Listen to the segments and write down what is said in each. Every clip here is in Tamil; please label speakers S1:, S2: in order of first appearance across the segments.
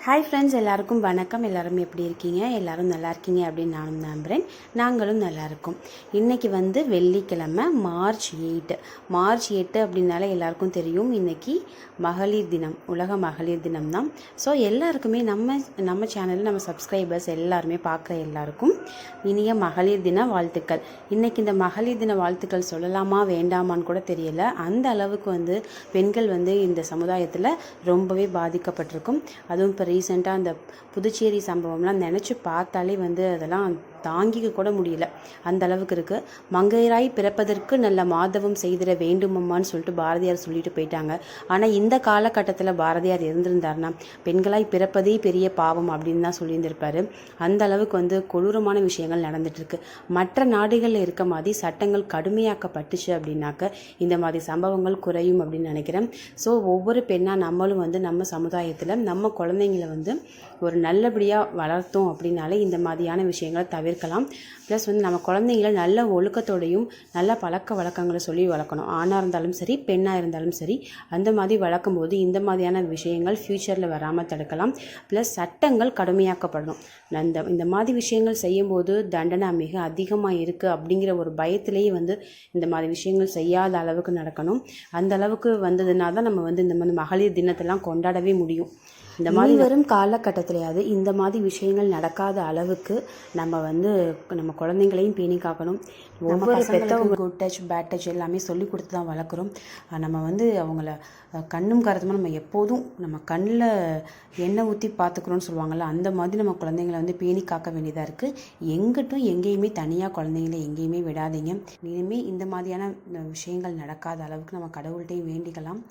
S1: ஹாய் ஃப்ரெண்ட்ஸ் எல்லாருக்கும் வணக்கம். எல்லாரும் எப்படி இருக்கீங்க? எல்லாரும் நல்லா இருக்கீங்க அப்படின்னு நானும் நம்புகிறேன் நாங்களும் நல்லா இருக்கோம். இன்றைக்கி வந்து வெள்ளிக்கிழமை மார்ச் எயிட்டு மார்ச் எட்டு அப்படின்னாலே எல்லாருக்கும் தெரியும். இன்றைக்கி மகளிர் தினம். உலக மகளிர் தினம் தான். ஸோ எல்லாருக்குமே நம்ம நம்ம சேனலில் நம்ம சப்ஸ்கிரைபர்ஸ் எல்லாருமே பார்க்குற எல்லாருக்கும் இனிய மகளிர் தின வாழ்த்துக்கள். இன்றைக்கி இந்த மகளிர் தின வாழ்த்துக்கள் சொல்லலாமா வேண்டாமான்னு கூட தெரியல. அந்த அளவுக்கு வந்து பெண்கள் வந்து இந்த சமுதாயத்தில் ரொம்பவே பாதிக்கப்பட்டிருக்கும். அதுவும் இப்போ ரீசெண்டாக அந்த புதுச்சேரி சம்பவம்லாம் நினச்சி பார்த்தாலே வந்து அதெல்லாம் தாங்கிக்க கூட முடியல. அந்த அளவுக்கு இருக்குது மங்கையராய் பிறப்பதற்கு நல்ல மாதவம் செய்திட வேண்டுமம்மான்னு சொல்லிட்டு பாரதியார் சொல்லிட்டு போயிட்டாங்க. ஆனால் இந்த காலகட்டத்தில் பாரதியார் இருந்திருந்தாருன்னா பெண்களாய் பிறப்பதே பெரிய பாவம் அப்படின்னு தான் சொல்லியிருந்திருப்பாரு. அந்த அளவுக்கு வந்து கொடூரமான விஷயங்கள் நடந்துட்டு இருக்கு. மற்ற நாடுகளில் இருக்க மாதிரி சட்டங்கள் கடுமையாக்கப்பட்டுச்சு அப்படின்னாக்க இந்த மாதிரி சம்பவங்கள் குறையும் அப்படின்னு நினைக்கிறேன். ஸோ ஒவ்வொரு பெண்ணாக நம்மளும் வந்து நம்ம சமுதாயத்தில் நம்ம குழந்தைங்களை வந்து ஒரு நல்லபடியாக வளர்த்தோம் அப்படின்னாலே இந்த மாதிரியான விஷயங்களை தவிர தவிர்க்கலாம். ப்ளஸ் வந்து நம்ம குழந்தைங்கள நல்ல ஒழுக்கத்தோடையும் நல்ல பழக்க வழக்கங்களை சொல்லி வளர்க்கணும். ஆணாக இருந்தாலும் சரி பெண்ணாக இருந்தாலும் சரி அந்த மாதிரி வளர்க்கும் போது இந்த மாதிரியான விஷயங்கள் ஃப்யூச்சரில் வராமல் தடுக்கலாம். ப்ளஸ் சட்டங்கள் கடுமையாக்கப்படணும். அந்த இந்த மாதிரி விஷயங்கள் செய்யும்போது தண்டனை மிக அதிகமாக இருக்குது அப்படிங்கிற ஒரு பயத்திலேயே வந்து இந்த மாதிரி விஷயங்கள் செய்யாத அளவுக்கு நடக்கணும். அந்த அளவுக்கு வந்ததுனா தான் நம்ம வந்து இந்த மாதிரி மகளிர் தினத்தெல்லாம் கொண்டாடவே முடியும். இந்த மாதிரி வரும் காலகட்டத்திலேயாவது இந்த மாதிரி விஷயங்கள் நடக்காத அளவுக்கு நம்ம வந்து நம்ம குழந்தைங்களையும் பேணி காக்கணும். ஒவ்வொரு பெற்றவங்க குட் டச் பேட் டச் எல்லாமே சொல்லி கொடுத்து தான் வளர்க்குறோம். நம்ம வந்து அவங்கள கண்ணும் கருத்துமாக நம்ம எப்போதும் நம்ம கண்ணில் எண்ணெய் ஊற்றி பார்த்துக்குறோன்னு சொல்லுவாங்கள்ல அந்த மாதிரி நம்ம குழந்தைங்களை வந்து பேணி காக்க வேண்டியதாக இருக்குது எங்கிட்டும் எங்கேயுமே தனியாக குழந்தைங்களை எங்கேயுமே விடாதீங்க. இனிமேல் இந்த மாதிரியான விஷயங்கள் நடக்காத அளவுக்கு நம்ம கடவுள்கிட்டையும் வேண்டிக்கலாம்.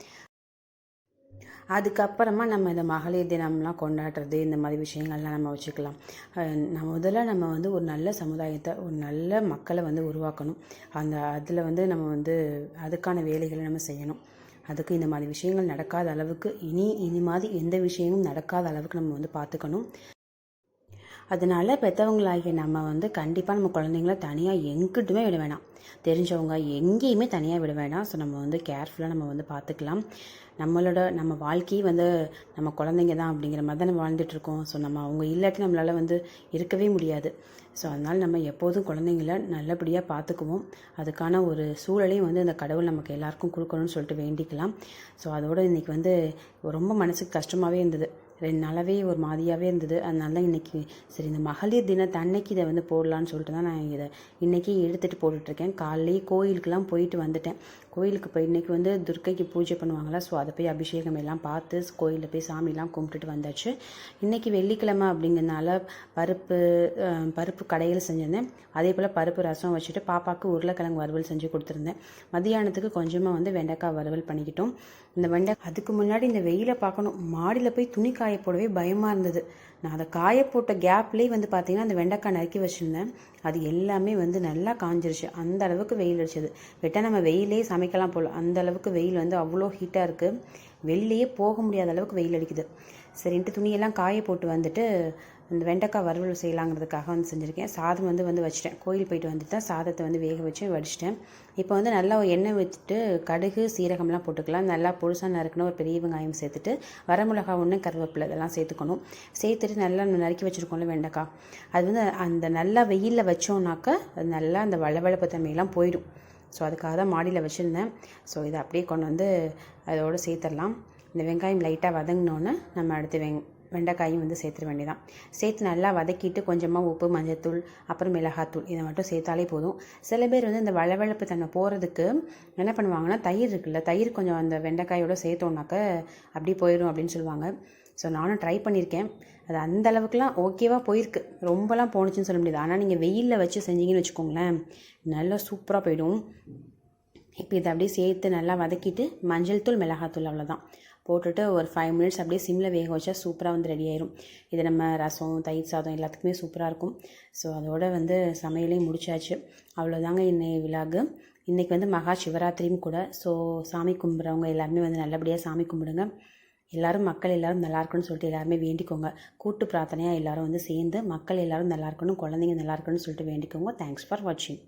S1: அதுக்கப்புறமா நம்ம இந்த மகளிர் தினம்லாம் கொண்டாடுறது இந்த மாதிரி விஷயங்கள்லாம் நம்ம வச்சுக்கலாம். நம்ம முதல்ல நம்ம வந்து ஒரு நல்ல சமுதாயத்தை ஒரு நல்ல மக்களை வந்து உருவாக்கணும். அந்த அதில் வந்து நம்ம வந்து அதுக்கான வேலைகளை நம்ம செய்யணும். அதுக்கு இந்த மாதிரி விஷயங்கள் நடக்காத அளவுக்கு இனி இனி மாதிரி எந்த விஷயமும் நடக்காத அளவுக்கு நம்ம வந்து பார்த்துக்கணும் அதனால் பெற்றவங்களாகிய நம்ம வந்து கண்டிப்பாக நம்ம குழந்தைங்கள தனியாக எங்கிட்டுமே விட வேணாம். தெரிஞ்சவங்க எங்கேயுமே தனியாக விட வேணாம். ஸோ நம்ம வந்து கேர்ஃபுல்லாக நம்ம வந்து பார்த்துக்கலாம் நம்மளோட நம்ம வாழ்க்கையை வந்து நம்ம குழந்தைங்க தான் அப்படிங்கிற மாதிரி தான் நம்ம வாழ்ந்துட்டுருக்கோம் ஸோ நம்ம அவங்க இல்லாட்டி நம்மளால் வந்து இருக்கவே முடியாது. ஸோ அதனால் நம்ம எப்போதும் குழந்தைங்கள நல்லபடியாக பார்த்துக்குவோம் அதுக்கான ஒரு சூழலையும் வந்து அந்த கடவுள் நமக்கு எல்லாருக்கும் கொடுக்கணும்னு சொல்லிட்டு வேண்டிக்கலாம். ஸோ அதோடு இன்றைக்கி வந்து ரொம்ப மனசுக்கு கஷ்டமாகவே இருந்தது. ரெண்டு நாளாகவே ஒரு மாதிரியாகவே இருந்தது. அதனால தான் இன்றைக்கி சரி இந்த மகளிர் தினத்தை அன்னைக்கு இதை வந்து போடலான்னு சொல்லிட்டு தான் நான் இதை இன்றைக்கி எடுத்துகிட்டு போட்டுட்ருக்கேன் காலையிலேயே கோயிலுக்கெலாம் போயிட்டு வந்துட்டேன். கோயிலுக்கு போய் இன்றைக்கி வந்து துர்க்கைக்கு பூஜை பண்ணுவாங்களா? ஸோ அதை போய் அபிஷேகம் எல்லாம் பார்த்து கோயிலில் போய் சாமிலாம் கும்பிட்டுட்டு வந்தாச்சு. இன்றைக்கி வெள்ளிக்கிழமை அப்படிங்கிறதுனால பருப்பு பருப்பு கடையில் செஞ்சிருந்தேன். அதே போல் பருப்பு ரசம் வச்சுட்டு பாப்பாவுக்கு உருளைக்கிழங்கு வறுவல் செஞ்சு கொடுத்துருந்தேன். மதியானத்துக்கு கொஞ்சமாக வந்து வெண்டைக்காய் வறுவல் பண்ணிக்கிட்டோம். இந்த வெண்டை அதுக்கு முன்னாடி இந்த வெயிலை பார்க்கணும். மாடியில் போய் துணி காய போடவே பயமாக இருந்தது. நான் அதை காய போட்ட கேப்லேயே வந்து பார்த்தீங்கன்னா அந்த வெண்டைக்காய் நறுக்கி வச்சுருந்தேன். அது எல்லாமே வந்து நல்லா காஞ்சிருச்சு. அந்த அளவுக்கு வெயில் அடிச்சது. வெட்ட நம்ம வெயிலே சமைக்கலாம் போல். அந்த அளவுக்கு வெயில் வந்து அவ்வளோ ஹீட்டாக இருக்குது வெளிலேயே போக முடியாத அளவுக்கு வெயில் அடிக்குது. சரின்ட்டு துணியெல்லாம் காய போட்டு வந்துட்டு இந்த வெண்டைக்காய் வறுவல் செய்யலாங்கிறதுக்காக வந்து செஞ்சுருக்கேன். சாதம் வந்து வந்து வச்சுட்டேன். கோயில் போயிட்டு வந்துட்டு தான் சாதத்தை வந்து வேக வச்சு வடிச்சிட்டேன். இப்போ வந்து நல்லா எண்ணெய் வச்சுட்டு கடுகு சீரகம்லாம் போட்டுக்கலாம். நல்லா பொழுசாக நறுக்கணும் ஒரு பெரிய வெங்காயம் சேர்த்துட்டு வரமிளகா ஒன்று கருவேப்பிலை இதெல்லாம் சேர்த்துக்கணும். சேர்த்துட்டு நல்லா நறுக்கி வச்சுருக்கோம்ல வெண்டைக்காய். அது வந்து அந்த நல்லா வெயிலில் வச்சோம்னாக்க அது நல்லா அந்த வளவளப்பு தன்மையெல்லாம் போயிடும். ஸோ அதுக்காக தான் மாடியில் வச்சுருந்தேன். ஸோ இதை அப்படியே கொண்டு வந்து அதோடு சேர்த்துடலாம். இந்த வெங்காயம் லைட்டாக வதங்கினோன்னு நம்ம அடுத்து வெங் வெண்டைக்காயும் வந்து சேர்த்துட வேண்டியதான் சேர்த்து நல்லா வதக்கிட்டு கொஞ்சமாக உப்பு மஞ்சத்தூள் அப்புறம் மிளகாத்தூள் இதை மட்டும் சேர்த்தாலே போதும். சில பேர் வந்து இந்த வளவளப்பு தன்மை போகிறதுக்கு என்ன பண்ணுவாங்கன்னா தயிர் இருக்குல்ல தயிர் கொஞ்சம் அந்த வெண்டைக்காயோடு சேர்த்தோன்னாக்க அப்படி போயிடும் அப்படின்னு சொல்லுவாங்க. ஸோ நானும் ட்ரை பண்ணியிருக்கேன் அது அந்த அளவுக்குலாம் ஓகேவாக போயிருக்கு. ரொம்பலாம் போணுச்சுன்னு சொல்ல முடியாது. ஆனால் நீங்கள் வெயிலில் வச்சு செஞ்சீங்கன்னு வச்சுக்கோங்களேன் நல்லா சூப்பராக போயிடும். இப்போ இதை அப்படியே சேர்த்து நல்லா வதக்கிட்டு மஞ்சள் தூள் மிளகாத்தூள் அவ்வளோதான் போட்டுட்டு ஒரு ஃபைவ் மினிட்ஸ் அப்படியே சிம்மில் வேக வச்சா சூப்பராக வந்து ரெடி ஆயிரும். இது நம்ம ரசம் தயிர் சாதம் எல்லாத்துக்குமே சூப்பராக இருக்கும். ஸோ அதோட வந்து சமையலையும் முடிச்சாச்சு. அவ்வளோதாங்க இன்னைய விழாக்கு இன்றைக்கி வந்து மகா சிவராத்திரியும் கூட. ஸோ சாமி கும்பிட்றவங்க எல்லாருமே வந்து நல்லபடியாக சாமி கும்பிடுங்க. எல்லோரும் மக்கள் எல்லோரும் நல்லா இருக்கணும்னு சொல்லிட்டு எல்லாருமே வேண்டிக்கோங்க. கூட்டு பிரார்த்தனையாக எல்லோரும் வந்து சேர்ந்து மக்கள் எல்லோரும் நல்லா இருக்கணும் குழந்தைங்க நல்லா இருக்கணும்னு சொல்லிட்டு வேண்டிக்கோங்க. தேங்க்ஸ் ஃபார் வாட்சிங்